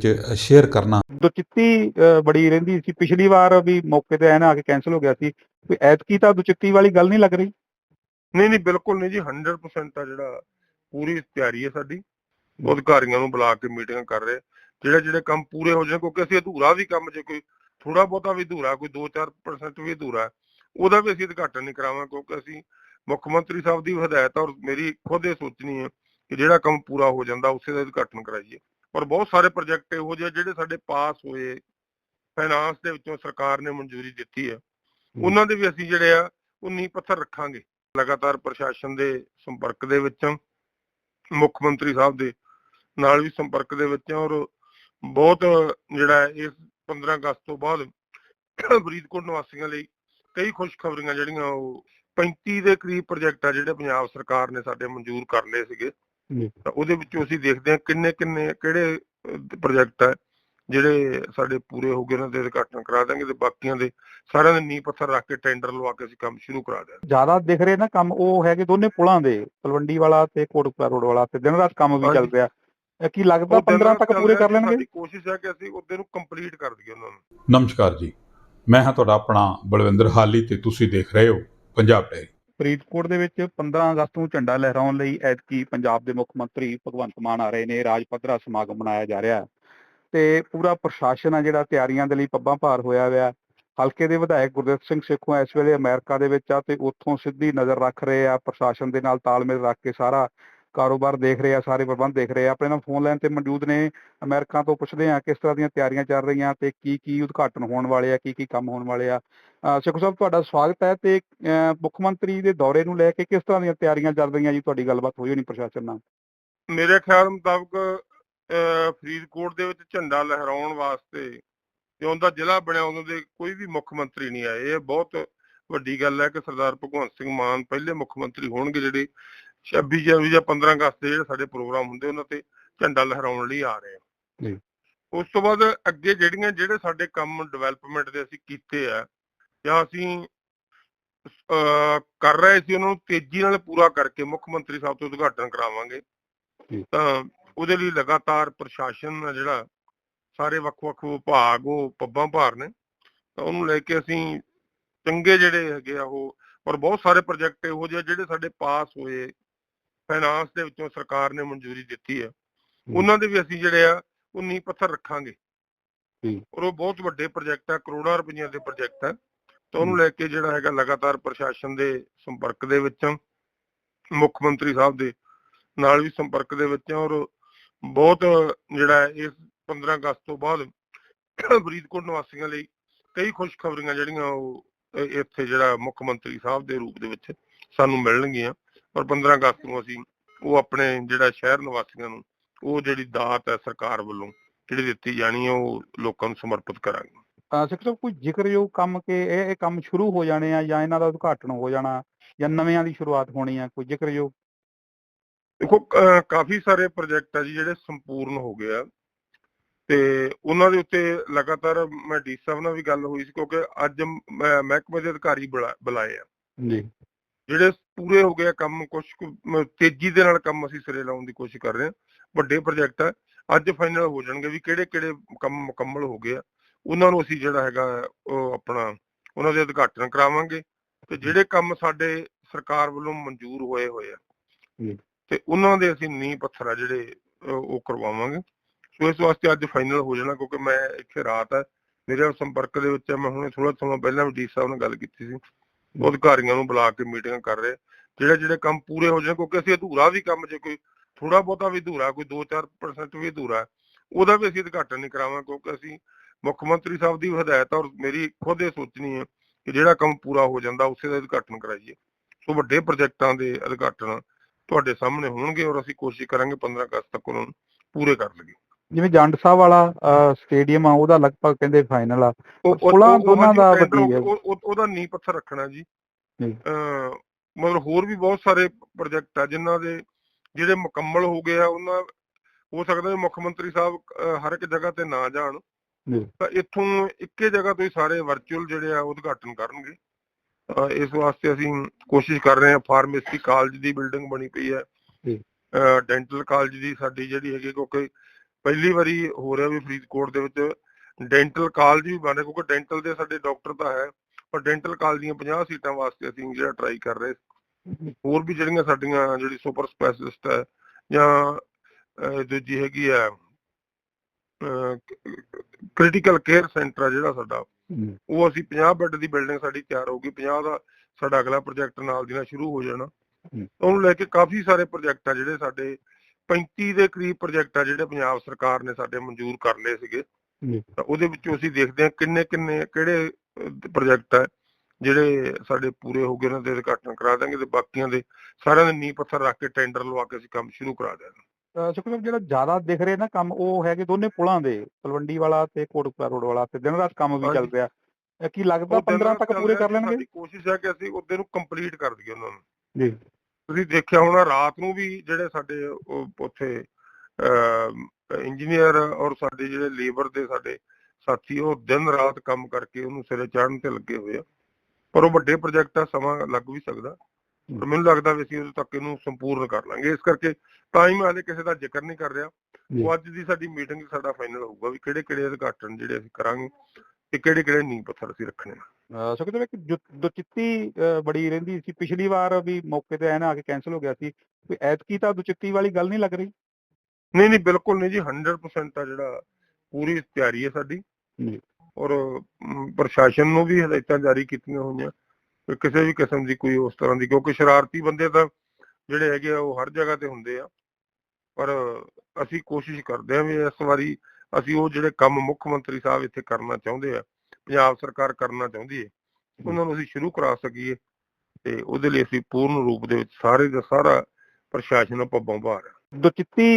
ਚ ਸ਼ੇਅਰ ਕਰਨਾ। ਦੁਚਿੱਤੀ ਬੜੀ ਰਹਿੰਦੀ ਸੀ। ਪਿਛਲੀ ਵਾਰ ਵੀ ਮੌਕੇ ਤੇ ਐਨ ਆ ਕੇ ਕੈਨਸਲ ਹੋ ਗਿਆ ਸੀ। ਵੀ ਐਤਕੀ ਤਾਂ ਦੁਚਿੱਤੀ ਵਾਲੀ ਗੱਲ ਨਹੀਂ ਲੱਗ ਰਹੀ? ਨਹੀਂ ਨਹੀਂ ਬਿਲਕੁਲ ਨਹੀਂ ਜੀ। 100% ਆ ਜਿਹੜਾ ਪੂਰੀ ਤਿਆਰੀ ਹੈ ਸਾਡੀ। ਅਧਿਕਾਰੀਆਂ ਨੂੰ ਬੁਲਾ ਕੇ ਮੀਟਿੰਗ ਕਰ ਰਹੇ। ਜਿਹੜੇ ਜਿਹੜੇ ਕੰਮ ਪੂਰੇ ਹੋ ਜਾਣ ਕਿਉਂਕਿ ਅਸੀਂ ਅਧੂਰਾ ਵੀ ਕੰਮ ਜੇ ਕੋਈ ਥੋੜਾ ਬਹੁਤਾ ਵੀ ਅਧੂਰਾ ਕੋਈ 2-4% ਵੀ ਅਧੂਰਾ ਉਹਦਾ ਵੀ ਅਸੀਂ ਉਦਘਾਟਨ ਨਹੀਂ ਕਰਾਵਾਂ ਕਿਉਂਕਿ ਅਸੀਂ ਮੁੱਖ ਮੰਤਰੀ ਸਾਹਿਬ ਦੀ ਹਦਾਇਤ ਔਰ ਮੇਰੀ ਖੁਦ ਇਹ ਸੋਚਣੀ ਹੈ ਕਿ ਜਿਹੜਾ ਕੰਮ ਪੂਰਾ ਹੋ ਜਾਂਦਾ ਉਸੇ ਦਾ ਉਦਘਾਟਨ ਕਰਾਈਏ। ਔਰ ਬਹੁਤ ਸਾਰੇ ਪ੍ਰੋਜੈਕਟ ਇਹੋ ਜਿਹੇ ਜਿਹੜੇ ਸਾਡੇ ਪਾਸ ਹੋਏ ਫਾਈਨਾਂਸ ਦੇ ਵਿੱਚੋਂ ਸਰਕਾਰ ਨੇ ਮਨਜ਼ੂਰੀ ਦਿੱਤੀ ਹੈ ਉਹਨਾਂ ਦੇ ਵੀ ਅਸੀਂ ਜਿਹੜੇ ਆ ਉਹ ਨੀਂਹ ਪੱਥਰ ਰੱਖਾਂਗੇ ਲਗਾਤਾਰ ਪ੍ਰਸ਼ਾਸਨ ਦੇ ਸੰਪਰਕ ਦੇ ਵਿੱਚ। ਮੁੱਖ ਮੰਤਰੀ ਸਾਹਿਬ ਦੇ ਨਾਲ ਵੀ ਸੰਪਰਕ ਦੇ ਵਿੱਚ ਔਰ ਬਹੁਤ ਜਿਹੜਾ ਇਸ 15 ਅਗਸਤ ਤੋਂ ਬਾਅਦ ਫਰੀਦਕੋਟ ਨਿਵਾਸੀਆਂ ਲਈ ਕਈ ਖੁਸ਼ਖਬਰੀਆਂ ਜਿਹੜੀਆਂ ਉਹ 35 ਦੇ ਕਰੀਬ ਪ੍ਰੋਜੈਕਟ ਆ ਜਿਹੜੇ ਪੰਜਾਬ ਸਰਕਾਰ ਨੇ ਸਾਡੇ ਮਨਜ਼ੂਰ ਕਰ ਲਏ ਸੀਗੇ। ਤਾਂ ਉਹਦੇ ਵਿੱਚੋਂ ਅਸੀਂ ਦੇਖਦੇ ਹਾਂ ਕਿੰਨੇ ਕਿੰਨੇ ਕਿਹੜੇ ਪ੍ਰੋਜੈਕਟ ਆ ਜਿਹੜੇ ਸਾਡੇ ਪੂਰੇ ਹੋ ਗਏ ਉਹਨਾਂ ਦੇ ਉਦਘਾਟਨ ਕਰਾ ਦਾਂਗੇ ਤੇ ਬਾਕੀਆਂ ਦੇ ਸਾਰਿਆਂ ਦੇ ਨੀਂਹ ਪੱਥਰ ਰੱਖ ਕੇ ਟੈਂਡਰ ਲਵਾ ਕੇ ਅਸੀਂ ਕੰਮ ਸ਼ੁਰੂ ਕਰਾ ਦਿਆਂਗੇ ਜ਼ਿਆਦਾ ਦਿਖ ਰਹੇ ਨਾ ਕੰਮ ਉਹ ਹੈਗੇ ਦੋਨੇ ਪੁਲਾਂ ਦੇ ਤਲਵੰਡੀ ਵਾਲਾ ਤੇ ਕੋਟਕਪੁਰਾ ਰੋਡ ਵਾਲਾ ਤੇ ਦਿਨ ਰਾਤ ਕੰਮ ਵੀ ਚੱਲ। ਪਿਆ ਕੀ ਲੱਗਦਾ ਉਹ ਦਿਨ 15 ਰਾਤ ਤੱਕ ਪੂਰੇ ਕਰ ਲੈਣਗੇ? ਸਾਡੀ ਕੋਸ਼ਿਸ਼ ਹੈ ਕਿ ਅਸੀਂ ਉਹਦੇ ਨੂੰ ਕੰਪਲੀਟ ਕਰ ਦਈਏ ਉਹਨਾਂ ਨੂੰ। ਨਮਸਕਾਰ ਜੀ ਮੈਂ ਹਾਂ ਤੁਹਾਡਾ ਆਪਣਾ ਬਲਵਿੰਦਰ ਹਾਲੀ ਤੇ ਤੁਸੀਂ ਦੇਖ ਰਹੇ ਹੋ ਪੰਜਾਬ ਡਾਇਰੀ ਫਰੀਦਕੋਟ ਦੇ ਵਿੱਚ 15 ਅਗਸਤ ਨੂੰ ਝੰਡਾ ਲਹਿਰਾਉਣ ਲਈ ਐਤਕੀ ਪੰਜਾਬ ਦੇ ਮੁੱਖ ਮੰਤਰੀ ਭਗਵੰਤ ਮਾਨ ਆ ਰਹੇ ਨੇ, ਰਾਜ ਪੱਧਰਾ ਸਮਾਗਮ ਮਨਾਇਆ ਜਾ ਰਿਹਾ ਹੈ। ਤੇ ਪੂਰਾ ਪ੍ਰਸ਼ਾਸਨ ਆ ਜਿਹੜਾ ਤਿਆਰੀਆਂ ਦੇ ਲਈ ਪੱਬਾਂ ਭਾਰ ਹੋਇਆ ਹੋਇਆ ਹਲਕੇ ਦੇ ਵਿਧਾਇਕ ਗੁਰਦੇਵ ਸਿੰਘ ਸਿੱਖੋਂ ਇਸ ਵੇਲੇ ਅਮਰੀਕਾ ਦੇ ਵਿੱਚ ਆ ਤੇ ਉੱਥੋਂ ਸਿੱਧੀ ਨਜ਼ਰ ਰੱਖ ਰਹੇ ਆ, ਪ੍ਰਸ਼ਾਸਨ ਦੇ ਨਾਲ ਤਾਲਮੇਲ ਰੱਖ ਕੇ ਸਾਰਾ ਕਾਰੋਬਾਰ ਦੇਖ ਰਹੇ ਆ, ਸਾਰੇ ਪ੍ਰਬੰਧ ਦੇਖ ਰਹੇ ਆ। ਆਪਣੇ ਨਾਲ ਫੋਨ ਲਾਈਨ ਤੇ ਮੌਜੂਦ ਨੇ ਅਮਰੀਕਾ ਤੋਂ ਪੁੱਛਦੇ ਆ ਕਿਸ ਤਰ੍ਹਾਂ ਦੀਆਂ ਤਿਆਰੀਆਂ ਚੱਲ ਰਹੀਆਂ ਤੇ ਕੀ ਕੀ ਉਦਘਾਟਨ ਹੋਣ ਵਾਲੇ ਆ, ਕੀ ਕੀ ਕੰਮ ਹੋਣ ਵਾਲੇ ਆ। ਅਹ ਸਾਹਿਬ, ਤੁਹਾਡਾ ਸਵਾਗਤ ਹੈ ਤੇ ਮੁੱਖ ਮੰਤਰੀ ਦੇ ਦੌਰੇ ਨੂੰ ਲੈ ਕੇ ਕਿਸ ਤਰ੍ਹਾਂ ਦੀਆਂ ਤਿਆਰੀਆਂ ਚੱਲ ਰਹੀਆਂ ਜੀ? ਤੁਹਾਡੀ ਗੱਲਬਾਤ ਹੋਈ ਹੋਣੀ ਪ੍ਰਸ਼ਾਸਨ ਨਾਲ। ਮੇਰੇ ਖਿਆਲ ਮੁਤਾਬਕ ਫਰੀਦਕੋਟ ਦੇ ਵਿੱਚ ਝੰਡਾ ਲਹਿਰਾਉਣ ਵਾਸਤੇ ਜਿਉਂ ਦਾ ਜ਼ਿਲ੍ਹਾ ਬਣਿਆ ਉਦੋਂ ਦੇ ਕੋਈ ਵੀ ਮੁੱਖ ਮੰਤਰੀ ਨਹੀਂ ਆਏ। ਇਹ ਬਹੁਤ ਵੱਡੀ ਗੱਲ ਹੈ ਕਿ ਸਰਦਾਰ ਭਗਵੰਤ ਸਿੰਘ ਮਾਨ ਪਹਿਲੇ ਮੁੱਖ ਮੰਤਰੀ ਹੋਣਗੇ ਜਿਹੜੇ 26 ਜਨਵਰੀ ਜਾਂ 15 ਅਗਸਤ ਦੇ ਜਿਹੜੇ ਸਾਡੇ ਪ੍ਰੋਗਰਾਮ ਹੁੰਦੇ ਉਹਨਾਂ ਤੇ ਝੰਡਾ ਲਹਿਰਾਉਣ ਲਈ ਆ ਰਹੇ ਆ ਜੀ। ਉਸ ਤੋਂ ਬਾਅਦ ਅੱਗੇ ਜਿਹੜੀਆਂ ਜਿਹੜੇ ਸਾਡੇ ਕੰਮ ਡਿਵੈਲਪਮੈਂਟ ਦੇ ਅਸੀਂ ਕੀਤੇ ਆ ਜਾਂ ਅਸੀਂ ਕਰ ਰਹੇ ਸੀ ਉਹਨਾਂ ਨੂੰ ਤੇਜ਼ੀ ਨਾਲ ਪੂਰਾ ਕਰਕੇ ਮੁੱਖ ਮੰਤਰੀ ਸਾਹਿਬ ਤੋਂ ਉਦਘਾਟਨ ਕਰਾਵਾਂਗੇ। ਤਾਂ ਉਹਦੇ ਲਈ ਲਗਾਤਾਰ ਪ੍ਰਸ਼ਾਸਨ ਆ ਜਿਹੜਾ ਸਾਰੇ ਵੱਖ-ਵੱਖ ਵਿਭਾਗ ਉਹ ਪੱਬਾਂ ਭਾਰ ਨੇ ਤਾਂ ਉਹਨੂੰ ਲੈ ਕੇ ਅਸੀਂ ਚੰਗੇ ਜਿਹੜੇ ਹੈਗੇ ਆ ਉਹ ਔਰ ਬਹੁਤ ਸਾਰੇ ਪ੍ਰੋਜੈਕਟ ਇਹੋ ਜਿਹੇ ਜਿਹੜੇ ਸਾਡੇ ਪਾਸ ਹੋਏ ਫਾਈਨਾਂਸ ਦੇ ਵਿੱਚੋਂ ਸਰਕਾਰ ਨੇ ਮਨਜ਼ੂਰੀ ਦਿੱਤੀ ਹੈ। ਉਹਨਾਂ ਦੇ ਵੀ ਅਸੀਂ ਜਿਹੜੇ ਆ ਉਹ ਨੀਂਹ ਪੱਥਰ ਰੱਖਾਂਗੇ। ਔਰ ਉਹ ਬਹੁਤ ਵੱਡੇ ਪ੍ਰੋਜੈਕਟ ਆ ਕਰੋੜਾਂ ਰੁਪਈਆ ਦੇ ਪ੍ਰੋਜੈਕਟ ਆ। ਤਾਂ ਉਹਨੂੰ ਲੈ ਕੇ ਜਿਹੜਾ ਹੈਗਾ ਲਗਾਤਾਰ ਪ੍ਰਸ਼ਾਸਨ ਦੇ ਸੰਪਰਕ ਦੇ ਵਿੱਚ। ਮੁੱਖ ਮੰਤਰੀ ਸਾਹਿਬ ਦੇ ਨਾਲ ਵੀ ਸੰਪਰਕ ਦੇ ਵਿੱਚ ਔਰ ਬਹੁਤ ਜਿਹੜਾ ਇਸ 15 ਅਗਸਤ ਤੋਂ ਬਾਅਦ ਫਰੀਦਕੋਟ ਨਿਵਾਸੀਆਂ ਲਈ ਕਈ ਖੁਸ਼ਖਬਰੀਆਂ ਜਿਹੜੀਆਂ ਉਹ ਇੱਥੇ ਜਿਹੜਾ ਮੁੱਖ ਮੰਤਰੀ ਸਾਹਿਬ ਦੇ ਰੂਪ ਦੇ ਵਿੱਚ ਸਾਨੂੰ ਮਿਲਣਗੀਆਂ। ਔਰ 15 ਅਗਸਤ ਨੂੰ ਅਸੀਂ ਉਹ ਆਪਣੇ ਜਿਹੜਾ ਸ਼ਹਿਰ ਨਿਵਾਸੀਆਂ ਨੂੰ ਉਹ ਜਿਹੜੀ ਦਾਤ ਹੈ ਸਰਕਾਰ ਵੱਲੋਂ ਜਿਹੜੀ ਦਿੱਤੀ ਜਾਣੀ ਹੈ ਉਹ ਲੋਕਾਂ ਨੂੰ ਸਮਰਪਿਤ ਕਰਾਂਗੇ। ਅਹ ਸੇਖੋਂ ਸਾਹਿਬ ਕੋਈ ਜ਼ਿਕਰਯੋਗ ਕੰਮ ਕਿ ਇਹ ਇਹ ਕੰਮ ਸ਼ੁਰੂ ਹੋ ਜਾਣੇ ਆ ਜਾਂ ਇਹਨਾਂ ਦਾ ਉਦਘਾਟਨ ਹੋ ਜਾਣਾ ਜਾਂ ਨਵਿਆਂ ਦੀ ਸ਼ੁਰੂਆਤ ਹੋਣੀ ਆ ਕੋਈ ਜ਼ਿਕਰਯੋਗ ਦੇਖੋ ਕਾਫੀ ਸਾਰੇ ਪ੍ਰੋਜੈਕਟ ਆ ਜੀ ਜਿਹੜੇ ਸੰਪੂਰਨ ਹੋ ਗਏ ਆ ਤੇ ਉਹਨਾਂ ਦੇ ਉੱਤੇ ਲਗਾਤਾਰ ਮੈਂ ਡੀ ਸਾਹਿਬ ਨਾਲ ਵੀ ਗੱਲ ਹੋਈ ਸੀ ਕਿਉਂਕਿ ਅੱਜ ਮਹਿਕਮੇ ਦੇ ਅਧਿਕਾਰੀ ਬੁਲਾ- ਬੁਲਾਏ ਆ। ਜੀ। ਜਿਹੜੇ ਪੂਰੇ ਹੋ ਗਏ ਆ ਕੰਮ ਕੁਝ ਤੇਜ਼ੀ ਦੇ ਨਾਲ ਕੰਮ ਅਸੀਂ ਸਿਰੇ ਲਾਉਣ ਦੀ ਕੋਸ਼ਿਸ਼ ਕਰ ਰਹੇ ਹਾਂ। ਵੱਡੇ ਪ੍ਰੋਜੈਕਟ ਆ ਅੱਜ ਫਾਈਨਲ ਹੋ ਜਾਣਗੇ ਵੀ ਕਿਹੜੇ ਕਿਹੜੇ ਕੰਮ ਮੁਕੰਮਲ ਹੋ ਗਏ ਆ। ਉਹਨਾਂ ਨੂੰ ਅਸੀਂ ਜਿਹੜਾ ਹੈਗਾ ਉਹ ਆਪਣਾ ਉਹਨਾਂ ਦੇ ਉਦਘਾਟਨ ਕਰਾਵਾਂਗੇ। ਤੇ ਜਿਹੜੇ ਕੰਮ ਸਾਡੇ ਸਰਕਾਰ ਵੱਲੋਂ ਮਨਜ਼ੂਰ ਹੋਏ ਹੋਏ ਆ। ਤੇ ਉਹਨਾਂ ਦੇ ਅਸੀਂ ਨੀਂਹ ਪੱਥਰ ਆ ਜਿਹੜੇ ਉਹ ਕਰਵਾਵਾਂਗੇ। ਸੋ ਇਸ ਵਾਸਤੇ ਅੱਜ ਫਾਈਨਲ ਹੋ ਜਾਣਾ ਕਿਉਂਕਿ ਮੈਂ ਇੱਥੇ ਰਾਤ ਹੈ ਮੇਰੇ ਨਾਲ ਸੰਪਰਕ ਦੇ ਵਿੱਚ ਆ ਮੈਂ ਹੁਣੇ ਥੋੜਾ ਸਮਾਂ ਪਹਿਲਾਂ ਵੀ ਡੀ ਸਾਹਿਬ ਨਾਲ ਗੱਲ ਕੀਤੀ ਸੀ। ਅਧਿਕਾਰੀਆਂ ਨੂੰ ਬੁਲਾ ਕੇ ਮੀਟਿੰਗ ਕਰ ਰਹੇ। ਜਿਹੜੇ ਜਿਹੜੇ ਕੰਮ ਪੂਰੇ ਹੋ ਜਾਣ, ਕਿਉਂਕਿ ਅਸੀਂ ਅਧੂਰਾ ਵੀ ਕੰਮ ਜੇ ਕੋਈ ਥੋੜਾ ਬਹੁਤਾ ਵੀ ਅਧੂਰਾ, ਕੋਈ 2-4% ਵੀ ਅਧੂਰਾ ਉਹਦਾ ਵੀ ਅਸੀਂ ਉਦਘਾਟਨ ਨਹੀਂ ਕਰਾਵਾਂ ਕਿਉਂਕਿ ਅਸੀਂ ਮੁੱਖ ਮੰਤਰੀ ਸਾਹਿਬ ਦੀ ਹਦਾਇਤ ਔਰ ਮੇਰੀ ਖੁਦ ਇਹ ਸੋਚਣੀ ਹੈ ਕਿ ਜਿਹੜਾ ਕੰਮ ਪੂਰਾ ਹੋ ਜਾਂਦਾ, ਉਸੇ ਦਾ ਉਦਘਾਟਨ ਕਰਾਈਏ। ਸੋ ਵੱਡੇ ਪ੍ਰੋਜੈਕਟਾਂ ਦੇ ਉਦਘਾਟਨ ਤੁਹਾਡੇ ਸਾਹਮਣੇ ਹੋਣਗੇ ਔਰ ਅਸੀਂ ਕੋਸ਼ਿਸ਼ ਕਰਾਂਗੇ 15 ਅਗਸਤ ਤੱਕ ਉਹਨਾਂ ਨੂੰ ਪੂਰੇ ਕਰ ਲਈਏ। ਜਿਵੇਂ ਜੰਡ ਸਾਹਿਬ ਵਾਲਾ ਸਟੇਡੀਅਮ ਆ ਉਹਦਾ ਲਗਭਗ ਕਹਿੰਦੇ ਫਾਈਨਲ ਆ ਪੁਲਾਂ ਦੋਨਾਂ ਦਾ ਵੱਡੀ ਹੈ। ਉਹ- ਉਹ- ਉਹਦਾ ਨੀਂਹ ਪੱਥਰ ਰੱਖਣਾ ਜੀ ਮਤਲਬ ਹੋਰ ਵੀ ਬਹੁਤ ਸਾਰੇ ਪ੍ਰੋਜੈਕਟ ਆ ਜਿਨ੍ਹਾਂ ਦੇ ਜਿਹੜੇ ਮੁਕੰਮਲ ਹੋ ਗਏ ਆ ਉਹਨਾਂ ਹੋ ਸਕਦਾ ਮੁੱਖ ਮੰਤਰੀ ਸਾਹਿਬ ਹਰ ਇੱਕ ਜਗ੍ਹਾ ਤੇ ਨਾ ਜਾਣ। ਤਾਂ ਇੱਥੋਂ ਇੱਕੇ ਜਗ੍ਹਾ ਤੋਂ ਹੀ ਸਾਰੇ ਵਰਚੁਅਲ ਜਿਹੜੇ ਆ ਉਦਘਾਟਨ ਕਰਨਗੇ ਇਸ ਵਾਸਤੇ ਅਸੀਂ ਕੋਸ਼ਿਸ਼ ਕਰ ਰਹੇ ਹਾਂ ਫਾਰਮੇਸੀ ਕਾਲਜ ਦੀ ਬਿਲਡਿੰਗ ਬਣੀ ਪਈ ਹੈ ਜੀ। ਡੈਂਟਲ ਕਾਲਜ ਦੀ ਸਾਡੀ ਜਿਹੜੀ ਹੈਗੀ ਕਿਉਂਕਿ ਪਹਿਲੀ ਵਾਰੀ ਹੋ ਰਿਹਾ ਵੀ ਫਰੀਦਕੋਟ ਦੇ ਵਿੱਚ ਡੈਂਟਲ ਕਾਲਜ ਵੀ ਬਣ ਰਿਹਾ ਕਿਉਂਕਿ ਡੈਂਟਲ ਦੇ ਸਾਡੇ ਡਾਕਟਰ ਤਾਂ ਹੈ ਪਰ ਡੈਂਟਲ ਕਾਲਜ ਦੀਆਂ 50 ਸੀਟਾਂ ਵਾਸਤੇ ਅਸੀਂ ਜਿਹੜਾ ਟਰਾਈ ਕਰ ਰਹੇ ਹੋਰ ਵੀ ਜਿਹੜੀਆਂ ਸਾਡੀਆਂ ਜਿਹੜੀ ਸੁਪਰ ਸਪੈਸ਼ਲਿਸਟ ਹੈ ਜਾਂ ਦੂਜੀ ਹੈਗੀ ਆ ਕ੍ਰਿਟੀਕਲ ਕੇਅਰ ਸੈਂਟਰ ਆ ਜਿਹੜਾ ਸਾਡਾ ਉਹ ਅਸੀਂ 50 ਬੈੱਡ ਦੀ ਬਿਲਡਿੰਗ ਸਾਡੀ ਤਿਆਰ ਹੋਊਗੀ 50 ਦਾ ਸਾਡਾ ਅਗਲਾ ਪ੍ਰੋਜੈਕਟ ਨਾਲ ਦੀ ਨਾਲ ਸ਼ੁਰੂ ਹੋ ਜਾਣਾ। ਉਹਨੂੰ ਲੈ ਕੇ ਕਾਫੀ ਸਾਰੇ ਪ੍ਰੋਜੈਕਟ ਆ ਜਿਹੜੇ ਸਾਡੇ 35 ਦੇ ਕਰੀਬ ਪ੍ਰੋਜੈਕਟ ਆ ਜਿਹੜੇ ਪੰਜਾਬ ਸਰਕਾਰ ਨੇ ਸਾਡੇ ਮਨਜ਼ੂਰ ਕਰ ਲਏ ਸੀਗੇ। ਤਾਂ ਉਹਦੇ ਵਿੱਚੋਂ ਅਸੀਂ ਦੇਖਦੇ ਹਾਂ ਕਿੰਨੇ ਕਿੰਨੇ ਕਿਹੜੇ ਪ੍ਰੋਜੈਕਟ ਆ ਜਿਹੜੇ ਸਾਡੇ ਪੂਰੇ ਹੋ ਗਏ ਉਹਨਾਂ ਦੇ ਉਦਘਾਟਨ ਕਰਾ ਦਾਂਗੇ ਤੇ ਬਾਕੀਆਂ ਦੇ ਸਾਰਿਆਂ ਦੇ ਨੀਂਹ ਪੱਥਰ ਰੱਖ ਕੇ ਟੈਂਡਰ ਲਵਾ ਕੇ ਅਸੀਂ ਕੰਮ ਸ਼ੁਰੂ ਕਰਾ ਦਿਆਂਗੇ। ਸੁਖਦੇਵ ਜਿਹੜਾ ਜ਼ਿਆਦਾ ਦਿਖ ਰਿਹਾ ਨਾ ਕੰਮ ਉਹ ਹੈਗੇ ਦੋਨੇ ਪੁਲਾਂ ਦੇ ਤਲਵੰਡੀ ਵਾਲਾ ਤੇ ਕੋਟਕਪੁਰਾ ਰੋਡ ਵਾਲਾ ਤੇ ਦਿਨ ਰਾਤ ਕੰਮ ਵੀ ਚੱਲ ਇਹ ਕੀ ਲੱਗਦਾ ਉਹ ਦਿਨ 15 ਰਾਤ ਤੱਕ ਪੂਰੇ ਕਰ ਲੈਣਗੇ? ਸਾਡੀ ਕੋਸ਼ਿਸ਼ ਹੈ ਕਿ ਅਸੀਂ ਉਹਦੇ ਨੂੰ ਕੰਪਲੀਟ ਕਰ ਦਈਏ ਉਹਨਾਂ ਨੂੰ। ਜੀ। ਤੁਸੀਂ ਦੇਖਿਆ ਹੋਣਾ ਰਾਤ ਨੂੰ ਵੀ ਜਿਹੜੇ ਸਾਡੇ ਉੱਥੇ ਇੰਜੀਨੀਅਰ ਔਰ ਸਾਡੇ ਜਿਹੜੇ ਲੇਬਰ ਦੇ ਸਾਡੇ ਸਾਥੀ ਉਹ ਦਿਨ ਰਾਤ ਕੰਮ ਕਰਕੇ ਉਹਨੂੰ ਸਿਰੇ ਚੜ੍ਹਨ ਤੇ ਲੱਗੇ ਹੋਏ ਆ। ਪਰ ਉਹ ਵੱਡੇ ਪ੍ਰੋਜੈਕਟ ਆ ਸਮਾਂ ਲੱਗ ਵੀ ਸਕਦਾ। ਪਰ ਮੈਨੂੰ ਲੱਗਦਾ ਵੀ ਅਸੀਂ ਉਦੋਂ ਤੱਕ ਇਹਨੂੰ ਸੰਪੂਰਨ ਕਰ ਲਾਂਗੇ। ਇਸ ਕਰਕੇ ਟਾਈਮ ਹਾਲੇ ਕਿਸੇ ਦਾ ਜ਼ਿਕਰ ਨਹੀਂ ਕਰ ਰਿਹਾ। ਉਹ ਅੱਜ ਦੀ ਸਾਡੀ ਮੀਟਿੰਗ ਸਾਡਾ ਫਾਈਨਲ ਹੋਊਗਾ ਵੀ ਕਿਹੜੇ ਕਿਹੜੇ ਉਦਘਾਟਨ ਜਿਹੜੇ ਅਸੀਂ ਕਰਾਂਗੇ। ਤੇ ਕਿਹੜੇ ਕਿਹੜੇ ਨੀਂਹ ਪੱਥਰ ਅਸੀਂ ਰੱਖਣੇ ਆ ਸੁਖਦੇਵ ਇੱਕ ਜੁ- ਦੁਚਿੱਤੀ ਬੜੀ ਰਹਿੰਦੀ ਸੀ ਪਿਛਲੀ ਵਾਰ ਵੀ ਮੌਕੇ ਤੇ ਐਨ ਆ ਕੇ ਕੈਨਸਲ ਹੋ ਗਿਆ ਸੀ ਕੋਈ ਐਤਕੀ ਤਾਂ ਦੁਚਿੱਤੀ ਵਾਲੀ ਗੱਲ ਨਹੀਂ ਲੱਗ ਰਹੀ। ਨਹੀਂ ਨਹੀਂ ਬਿਲਕੁਲ ਨਹੀਂ ਜੀ 100% ਆ ਜਿਹੜਾ ਪੂਰੀ ਤਿਆਰੀ ਹੈ ਸਾਡੀ। ਔਰ ਪ੍ਰਸ਼ਾਸਨ ਨੂੰ ਵੀ ਹਦਾਇਤਾਂ ਜਾਰੀ ਕੀਤੀਆਂ ਹੋਈਆਂ ਕਿ ਕਿਸੇ ਵੀ ਕਿਸਮ ਦੀ ਕੋਈ ਉਸ ਤਰ੍ਹਾਂ ਦੀ ਕਿਉਂਕਿ ਸ਼ਰਾਰਤੀ ਬੰਦੇ ਤਾਂ ਜਿਹੜੇ ਹੈਗੇ ਆ ਉਹ ਹਰ ਜਗ੍ਹਾ ਤੇ ਹੁੰਦੇ ਆ। ਪਰ ਅਸੀਂ ਕੋਸ਼ਿਸ਼ ਕਰਦੇ ਹਾਂ ਵੀ ਇਸ ਵਾਰੀ ਅਸੀਂ ਉਹ ਜਿਹੜੇ ਕੰਮ ਮੁੱਖ ਮੰਤਰੀ ਸਾਹਿਬ ਇੱਥੇ ਕਰਨਾ ਚਾਹੁੰਦੇ ਆ ਪੰਜਾਬ ਸਰਕਾਰ ਕਰਨਾ ਚਾਹੁੰਦੀ ਹੈ। ਉਹਨਾਂ ਨੂੰ ਅਸੀਂ ਸ਼ੁਰੂ ਕਰਾ ਸਕੀਏ ਤੇ ਉਹਦੇ ਲਈ ਅਸੀਂ ਪੂਰਨ ਰੂਪ ਦੇ ਵਿੱਚ ਸਾਰੇ ਦਾ ਸਾਰਾ ਪ੍ਰਸ਼ਾਸਨ ਪੱਬੋਂ ਬਾਹਰ ਆ ਦੁਚਿੱਤੀ